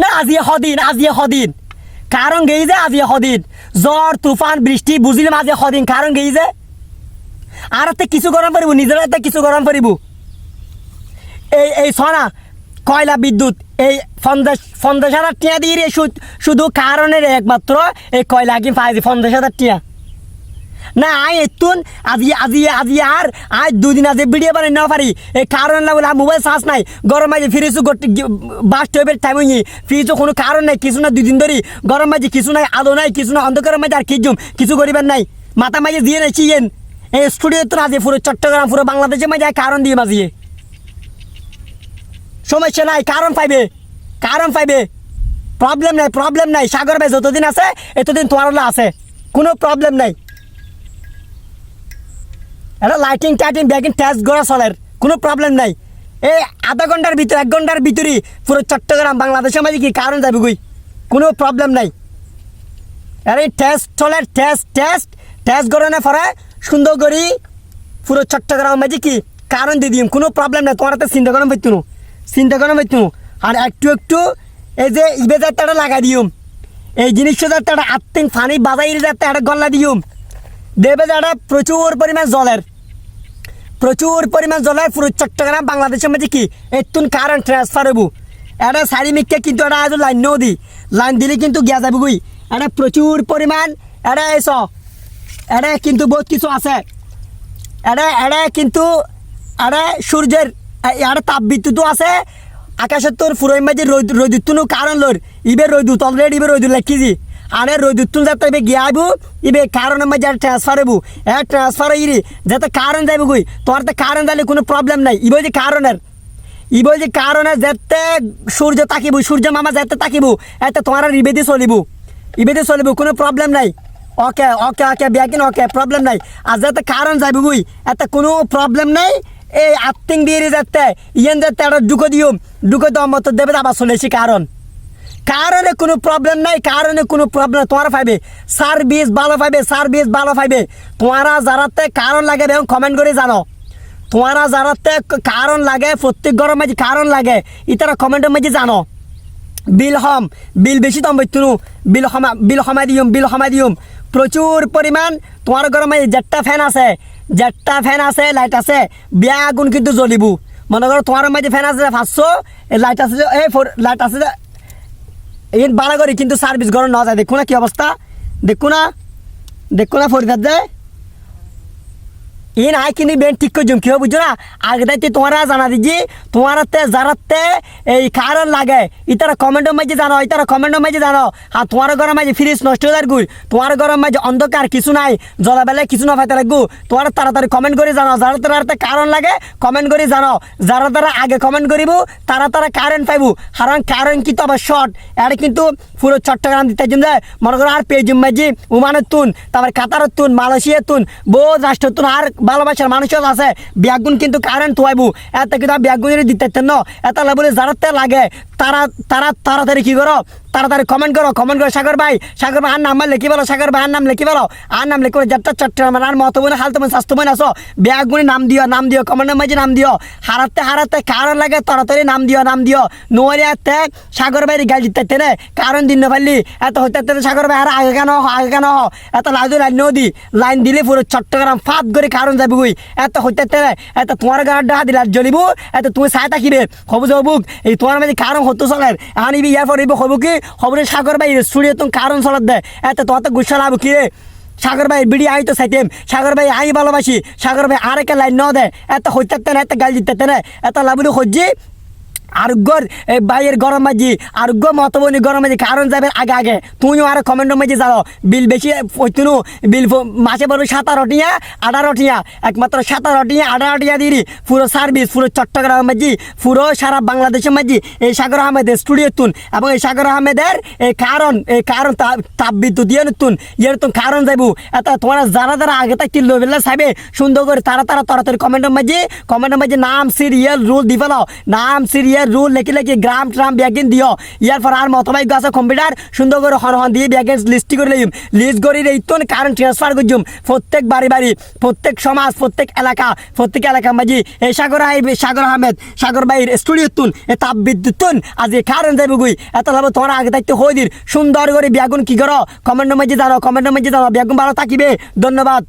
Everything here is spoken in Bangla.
না আজিয়ে সদিন আজিয়ে সদিন কারণ গেই যে আজিয়ে সদিন জ্বর তুফান, বৃষ্টি বুঝিলাম আজিয়ে সদিন কারণ গেই যে? আর এতে কিছু গরম পারিব নিজের এতে কিছু গরম পারিব এই এই সনা কয়লা বিদ্যুৎ, এই পঞ্চাশ পঞ্চাশ টিয়া দিয়ে শুধু কারণের একমাত্র এই কয়লা কি পাইছি পঞ্চাশ টিয়া। না আই এতুন আজি আজি আজি আর আজ দুদিন আজি ভিডিও বানাই না পারি। এই কারণ বলে মোবাইল চার্জ নাই। গরম মাঝে ফিরেছু বাস্ট হইবে টাইম হইনি। ফিরেছু কোনো কারণ নাই, কিছু না, দুদিন ধরি। গরম মাঝে কিছু নাই, আলো নাই, কিছু না, অন্ধকার মাঝে আর কিছুম কিছু করিবেন নাই। মাথা মাঝে দিয়ে নাই চিয়েন এই স্টুডিও তো আজি পুরো চট্টগ্রাম, পুরো বাংলাদেশে মাঝে কারণ দিয়ে মাঝিয়ে সমস্যা নাই, কারণ পাইবে। কারণ পাইবে। প্রবলেম নাই প্রবলেম নাই। সাগর ভাই যতদিন আছে, এতদিন তোমার হলো আছে। কোনো প্রবলেম নাই। এটা লাইটিং টাইটিং ব্যাগিং টেস্ট করা চলের। কোনো প্রবলেম নাই। এই আধা ঘণ্টার ভিতরে, এক ঘণ্টার ভিতরেই পুরো চট্টগ্রাম, বাংলাদেশের মাঝে কি কারণ যাবে গুই কোনো প্রবলেম নাই। এই টেস্ট চলের টেস্ট টেস্ট টেস্ট করানো পরে সুন্দর করি পুরো চট্টগ্রাম মাঝে কি কারণ দিয়ে দিম। কোনো প্রবলেম নাই। তোমার হাতে চিন্তা করানো পাইতো না চিন্তা করানো পাইতো আর একটু একটু, এই যে ইবে যাতে একটা লাগাই দিম। এই জিনিসটা যাতে একটা আত্মিং ফানি বাজাই যাতে একটা গল্লা দিম। দেবে যারা প্রচুর পরিমাণ জলের, প্রচুর পরিমাণ জলের পুরো চট্টগ্রাম, বাংলাদেশের মধ্যে কি? এতুন কারেন্ট ট্রান্সফার হব এটা চারিমিককে কিন্তু এটা আজ লাইন নেও দি। লাইন দিলে কিন্তু গিয়া যাবে গুই এটা প্রচুর পরিমাণ, এটা এস এটা কিন্তু বহুত কিছু আছে। এটা এটা কিন্তু, এটা সূর্যের এটা তাপ বিদ্যুৎও আছে। আকাশের তোর ফুরোই মাঝে রোদ রোদুত্তুনো কারণ লোর ইবে রোদুত অলরেডি ইবে রোদু লেখিছি আরে রোদুত্তুন যাতে ইবে গিয়ে আইবু, ইবে কারণের মাঝে আর ট্রান্সফার হবু এ ট্রান্সফার হইরি, যাতে কারণ যাইব গুই তোর তো কারণ যাইলে কোনো প্রবলেম নাই। ইবে যে কারণের। ই বলছে কারণে যেতে সূর্য তাকিব, সূর্য মামা যেতে তাকিব, এতে তোমার ইবেদি চলিব। ইবেদি চলিব, কোনো প্রবলেম নাই। ওকে ওকে ওকে ব্যাকিন ওকে প্রবলেম নাই। আর যাতে কারণ যাবি বুই এতে কোনো প্রবলেম নাই। এই আত্মিং দিয়ে যাতে, ইয়েন যাতে একটা ঢুকো দিও। ঢুকো দেওয়ার মতো দেবে, আবার চলেছি কারণ। কারণে কোনো প্রবলেম নাই, কারণে কোনো প্রবলেম তোমার পাইবে সার্ভিস ভালো পাইবে সার্ভিস ভালো পাইবে তোমারা যারাতে কারণ লাগে এবং কমেন্ট করে জানো। তোমারা যারাতে কারণ লাগে, প্রত্যেক গরম মাঝে কারণ লাগে, ইতারা কমেন্টের মাঝে জানো। বিল হম, বিল বেশি দাম বৈতুনু। বিল হমা, বিল হমাই দিম বিল হমাই দিম প্রচুর পরিমাণ তোমার গরমে যেটা ফ্যান আছে যেটা ফ্যান আছে লাইট আছে বিয়া আগুন কিন্তু জ্বলিব। মনে করো তোমার মাঝে ফ্যান আছে পাঁচশো লাইট আছে এই লাইট আছে এই বাড়া করি কিন্তু সার্ভিস গরম না যায়। না কি অবস্থা। দেখো না। দেখো না ফরিদার যায় ইন আই কিনি বেন ঠিক করে কি বুঝছ না? আগে দাইতে তোমারা জানা দিজি তোমারাতে, যারাতে এই কারণ লাগে, ইতারা কমেন্টের মাঝে জানো, ইতারা কমেন্টের মাঝে জানো। আর তোমার ঘরের মাঝে ফ্রিজ নষ্ট হয়ে গুই তোমার ঘরের মাঝে অন্ধকার কিছু নাই, জলাবেলায় কিছু না পাইতে লাগবো। তোমার তাড়াতাড়ি কমেন্ট করে জানো, যারা তারা কারণ লাগে কমেন্ট করে জানো। যারা তারা আগে কমেন্ট করিব, তারা তারা কারেন্ট পাইব। কারণ কারণ কিন্তু আবার শর্ট এটা কিন্তু পুরো চট্টগ্রাম দিতে জুম যায় মনে করো আর পেজুম মাঝি উমানের তুন তারপর কাতারের তুন মালয়েশিয়ার তুন বহু রাষ্ট্রের তুন আর ভালোবাসার মানুষও আছে ব্যাগুন কিন্তু কারেন্ট তোয়াইবো এত কিন্তু ব্যাগুনের দিতে ন? এত বলে যারাতে লাগে তারা তারা তাড়াতাড়ি কি করো? তাড়াতাড়ি কমেন্ট করো। কমেন্ট করো, সাগর ভাই সাগর ভাই, আর নাম লিখি বলো? সাগর ভাই, আর নাম লিখি বলো? আর নাম লিখি যাত্রা চট্টগ্রাম আর মতো বোন হালতো বোন স্বাস্থ্য বোন আসো। ব্যাগুনি নাম দিও নাম দিও কমেন্টের মাঝে নাম দিও। হারাতে হারাতে কারণ লাগে, তাড়াতাড়ি নাম দিও নাম দিও। নোয়ারিয়াতে সাগর ভাই গাল জিততে নে কারণ দিন পারলি, এত হইতে সাগর ভাই, আর আগে কেন আগে কেন হ? এত লাইন লাইন নদী লাইন দিলে পুরো চট্টগ্রাম ফাঁদ করে কারণ যাবি গুই এত হইতে এত তোমার গাড় ডাহা দিলে জ্বলিব, এত তুমি চাই থাকিবে। হবু যাবুক, এই তোমার মাঝে কারণ হতো চলের আনিবি ইয়ার পর হবু কি? হবরে সাগর বাই স্টুডিও তুমি কারণ চলার দে। এত তোমার তো গুসা লাভ কি রে সাগর ভাই বিড়ি আই তো সাইতেম সাগর ভাই আই ভালোবাসি সাগর ভাই আরেকে লাইন ন দে। এত হইতে না, এত গাল জিততে না। এত লাভুলি হজ্জি আরোগ্যর বাইয়ের গরম মাঝি আরোগ্য মতবনি গরম মাঝি কারণ যাবে আগে আগে। তুইও আর কমেন্টের মাঝে যাও। বিল বেশি পৈতুনু বিল মাসে পড়বে সাতারো টিয়া আঠারো টিয়া একমাত্র সাতারো টিয়া আঠারো টিয়া দিরি পুরো সার্ভিস পুরো চট্টগ্রাম মাঝি পুরো সারা বাংলাদেশের মাঝি এই সাগর আহমেদের স্টুডিও তুন। এবং এই সাগর আহমেদের এই কারণ এই কারণ তা- তাপ বিদ্যুৎ দিয়ে তুন। ইয়ে তুন কারণ যাইবো। এত, তোমরা যারা যারা আগে তাই তিল বেলা চাইবে সুন্দর করে তারা তারা তাড়াতাড়ি কমেন্টের মাঝে কমেন্টের মাঝে নাম সিরিয়াল রুল দি ফেলাও নাম সিরিয়াল ইয়ের রুল লেখি লেখি গ্রাম ট্রাম ব্যাগিন দিও ইয়ার পর আর মতবাইক আছে কম্পিউটার সুন্দর করে হন হন দিয়ে ব্যাগের লিস্টি করে লইম লিস্ট করে ইতুন কারণ ট্রান্সফার করছুম প্রত্যেক বাড়ি বাড়ি প্রত্যেক সমাজ প্রত্যেক এলাকা প্রত্যেক এলাকা মাঝি এই সাগর হাই সাগর আহমেদ সাগর ভাইয়ের স্টুডিও তুন এ তাপ বিদ্যুৎ তুন, আজ কারণ যাইব গুই এত লাভ তোমার আগে থাকতে হই দির সুন্দর করে ব্যাগুন কি করো কমেন্টের মাঝে জানো কমেন্টের মাঝে জানো ব্যাগুন ভালো থাকিবে। ধন্যবাদ।